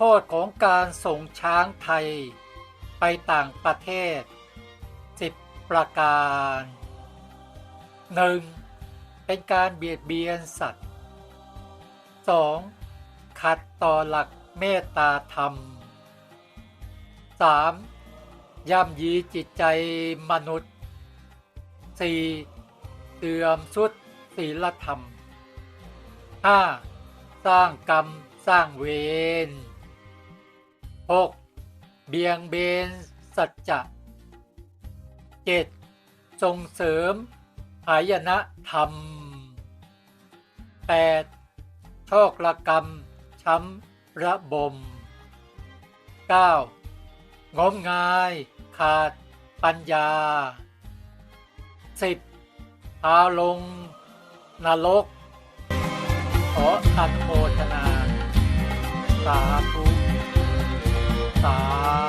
โทษของการส่งช้างไทย ไปต่างประเทศ 10 ประการ 1. เป็นการเบียดเบียนสัตว์ 2. ขัดต่อหลักเมตตาธรรม 3. ย่ำยีจิตใจมนุษย์ 4. เสื่อมสุดศีลธรรม 5. สร้างกรรมสร้างเวร 6. เบียงเบนสัจจะ 7. ส่งเสริมหายนะธรรม 8. โชคลกรรม ช้ำระบม 9. งมงายขาดปัญญา 10. พาลงนรกขออนุโมทนา สาธุ 打